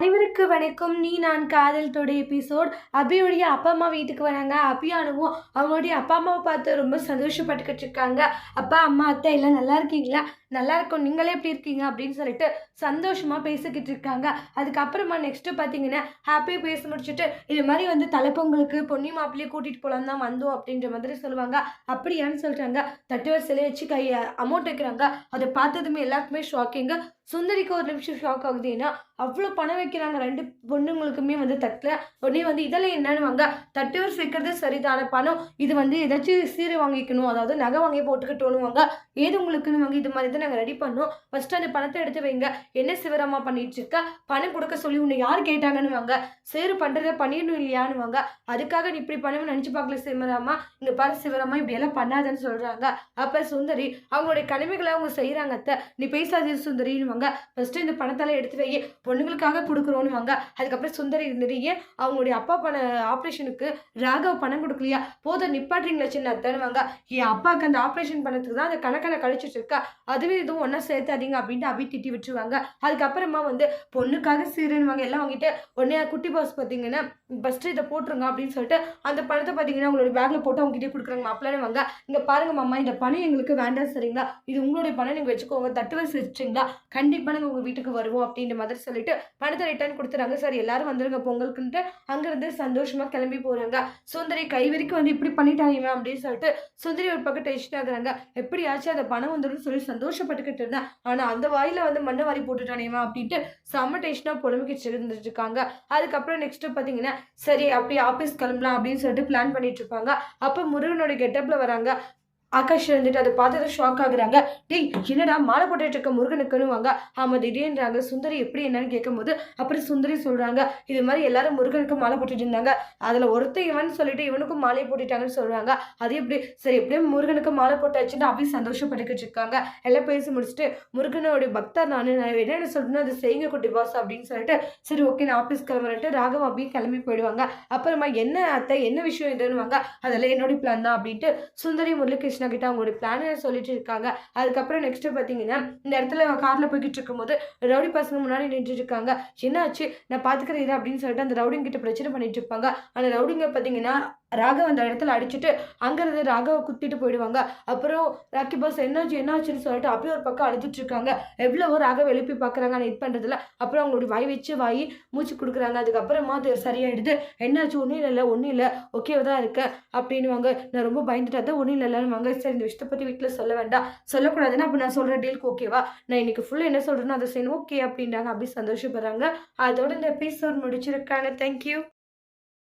அனைவருக்கு வணக்கம். நீ நான் காதல் தொட எபிசோட் அபியுடைய அப்பா அம்மா வீட்டுக்கு வராங்க. அபியானுவும் அவங்களுடைய அப்பா அம்மாவை பார்த்து ரொம்ப சந்தோஷப்பட்டுக்கிட்டு இருக்காங்க. அப்பா அம்மா அத்தை எல்லாம் நல்லா இருக்கீங்களா? நல்லா இருக்கும். நீங்களே எப்படி இருக்கீங்க? அப்படின்னு சொல்லிட்டு சந்தோஷமாக பேசிக்கிட்டு இருக்காங்க. அதுக்கப்புறமா நெக்ஸ்ட்டு பார்த்தீங்கன்னா ஹாப்பியாக பேசி முடிச்சுட்டு இது மாதிரி வந்து தலைப்பொங்கலுக்கு பொன்னி மாப்பிள்ளையே கூட்டிகிட்டு போகலாம் தான் வந்தோம் அப்படின்ற மாதிரி சொல்லுவாங்க. அப்படியான்னு சொல்கிறாங்க தட்டுவர் சிலை வச்சு கை அமௌண்ட் வைக்கிறாங்க. அதை பார்த்ததுமே எல்லாருக்குமே ஷாக்கிங்கு சுந்தரிக்கு ஒரு நிமிஷம் ஷாக் ஆகுது. ஏன்னா அவ்வளோ பணம் வைக்கிறாங்க. ரெண்டு பொண்ணுங்களுக்குமே வந்து தட்டில். உடனே வந்து இதில் என்னன்னுவாங்க. தட்டுவர் வரிசை வைக்கிறது சரிதான. பணம் இது வந்து ஏதாச்சும் சீரை வாங்கிக்கணும். அதாவது நகை வாங்கி போட்டுக்கிட்டோனுவாங்க ஏது உங்களுக்குன்னு வாங்கி இது மாதிரி வந்து நாங்கள் ரெடி பண்ணோம். ஃபஸ்ட்டு அந்த பணத்தை எடுத்து வைங்க. என்ன சிவராமா பண்ணிட்டு இருக்க பணம் கொடுக்க சொல்லி உன்னை யார் கேட்டாங்கன்னு வாங்க சேரு பண்ணுறத பண்ணிடணும் இல்லையான்னு வாங்க அதுக்காக நீ இப்படி பண்ணுவேன் நினச்சி பார்க்கல சிவராமா? இங்கே பாரு சிவராமா இப்படியெல்லாம் பண்ணாதன்னு சொல்கிறாங்க அப்போ சுந்தரி அவங்களுடைய கடமைகளை அவங்க செய்கிறாங்க அத்தை. நீ பேசாதே சுந்தரின்னு வாங்க ஃபஸ்ட்டு இந்த பணத்தெல்லாம் எடுத்து வை. பொண்ணுங்களுக்காக கொடுக்குறோன்னு வாங்க அதுக்கப்புறம் சுந்தரி இருந்துட்டு ஏன் அவங்களுடைய அப்பா பண ஆப்ரேஷனுக்கு ராகவ் பணம் கொடுக்கலையா? போதும் நிப்பாட்டுறீங்களா சின்ன அத்தைன்னு வாங்க என் அப்பாவுக்கு அந்த ஆப்ரேஷன் பண்ணதுக்கு தான் அந்த கணக்கில் கழிச்சிட்டு இருக்கா. அதுவே எதுவும் ஒன்றா சேர்த்தாதீங்க அப்படின்ட்டு அபி திட்டி விட்டுருவாங்க. அதுக்கப்புறமா வந்து பொண்ணுக்காக சீருன்னுவாங்க. எல்லாம் வாங்கிட்டு உடனே குட்டி பாஸ் பார்த்தீங்கன்னா ஃபஸ்ட்டு இதை போட்டுருங்க அப்படின்னு சொல்லிட்டு அந்த பணத்தை பார்த்தீங்கன்னா உங்களோட பேக்கில் போட்டு அவங்ககிட்ட கொடுக்குறாங்க. மாப்பிள்ளை வாங்க இங்கே பாருங்க மாமா இந்த பணம் எங்களுக்கு வேண்டாம் சரிங்களா? இது உங்களுடைய பணம் நீங்கள் வச்சுக்கோங்க. தட்டு வச்சு வச்சுங்களா கண்டிப்பாக நாங்கள் உங்கள் வீட்டுக்கு வருவோம் அப்படின்ற மாதிரி சொல்லிட்டு பணத்தை ரிட்டர்ன் கொடுத்துறாங்க. சார் எல்லாரும் வந்துருங்க பொங்கலுக்குன்ட்டு அங்கேருந்து சந்தோஷமாக கிளம்பி போகிறாங்க சுந்தரி கை வரைக்கும் வந்து இப்படி பண்ணிட்டாங்க அப்படின்னு சொல்லிட்டு சுந்தரி ஒரு பக்கம் டென்ஷன் ஆகுறாங்க. எப்படியாச்சும் அந்த பணம் வந்துடும் சொல்லி சந்தோஷம் சந்தோஷப்பட்டுக்கிட்டு இருந்தேன் ஆனால் அந்த வாயில் வந்து மண்ணை வாரி போட்டுட்டானேவா அப்படின்ட்டு செம்ம டென்ஷனாக புலம்பிக்கிட்டு இருந்துட்டு இருக்காங்க அதுக்கப்புறம் நெக்ஸ்ட்டு பார்த்தீங்கன்னா சரி அப்படியே ஆஃபீஸ் கிளம்பலாம் அப்படின்னு சொல்லிட்டு பிளான் பண்ணிட்டு இருப்பாங்க. அப்போ முருகனோட கெட்டப்பில் வராங்க. ஆகாஷ் இருந்துட்டு அதை பார்த்ததும் ஷாக் ஆகுறாங்க. டேய் என்னடா மாலை போட்டுட்டு இருக்க முருகனுக்குன்னு வாங்க ஆமாம் திடீர்ன்றாங்க. சுந்தரி எப்படி என்னன்னு கேட்கும்போது அப்புறம் சுந்தரி சொல்கிறாங்க இது மாதிரி எல்லாரும் முருகனுக்கு மாலை போட்டுட்டு இருந்தாங்க. அதில் ஒருத்தன் இவன் சொல்லிட்டு இவனுக்கும் மாலை போட்டுட்டாங்கன்னு சொல்கிறாங்க அது எப்படி? சரி எப்படியும் முருகனுக்கு மாலை போட்டாச்சுன்னு அப்படியே சந்தோஷப்பட்டுக்கிட்டு இருக்காங்க. எல்லாம் பேசி முடிச்சுட்டு முருகனோட பக்தர் நான் என்னென்ன சொல்றேனோ அது செய்யுங்க குட்டி பாஸ் அப்படின்னு சொல்லிட்டு சரி ஓகே நான் ஆஃபீஸ் கிளம்புறேன்ட்டு ராகவ் அப்படியே கிளம்பி போயிடுவாங்க. அப்புறமா என்ன அத்தை என்ன விஷயம் இதுன்னுவாங்க. அதெல்லாம் என்னோட பிளான் தான் அப்படின்ட்டு சுந்தரி முரளிகிருஷ்ணா கிட்ட அவங்களோட பிளானை சொல்லிட்டு இருக்காங்க. அதுக்கப்புறம் நெக்ஸ்ட் பார்த்தீங்கன்னா இந்த இடத்துல காரில் போய்கிட்டு இருக்கும்போது ரவுடி பசங்க முன்னாடி நின்றுட்டு இருக்காங்க. என்னாச்சு? நான் பார்த்துக்கிறேன் இது அப்படின்னு சொல்லிட்டு அந்த ரவுடிங்க கிட்ட பிரச்சனை பண்ணிட்டு இருப்பாங்க. அந்த ரவுடிங்க பார்த்தீங்கன்னா ராகவ் அந்த இடத்துல அடிச்சுட்டு அங்கேருந்து ராகவை குத்திட்டு போயிடுவாங்க. அப்புறம் ராக்கி பாஸ் என்னாச்சு என்னாச்சுன்னு சொல்லிட்டு அப்படியே ஒரு பக்கம் அழுதுட்டு இருக்காங்க. எவ்வளவோ ராகவ் எழுப்பி பார்க்குறாங்க ஆனால் இது பண்ணுறதுல அப்புறம் அவங்களோட வாய் வச்சு வாய் மூச்சு கொடுக்குறாங்க. அதுக்கப்புறமா அது சரியாயிடுது. என்னாச்சு? ஒன்றும் இல்லை ஒன்றும் இல்லை. ஓகேவா தான் இருக்கேன் அப்படின்னுவாங்க. நான் ரொம்ப பயந்துட்டாதான் ஒன்றும் இல்லைன்னு வாங்க சரி இந்த விஷயத்தை பற்றி வீட்டில் சொல்ல வேண்டாம். சொல்லக்கூடாதுன்னு அப்போ நான் சொல்கிற டீலுக்கு ஓகேவா நான் இன்னைக்கு ஃபுல்லாக என்ன சொல்கிறேனோ அதை செய்யணும். ஓகே அப்படின்றாங்க. அப்படி சந்தோஷப்படுறாங்க. அதோட இந்த எபிசோட் முடிச்சிருக்காங்க. தேங்க்யூ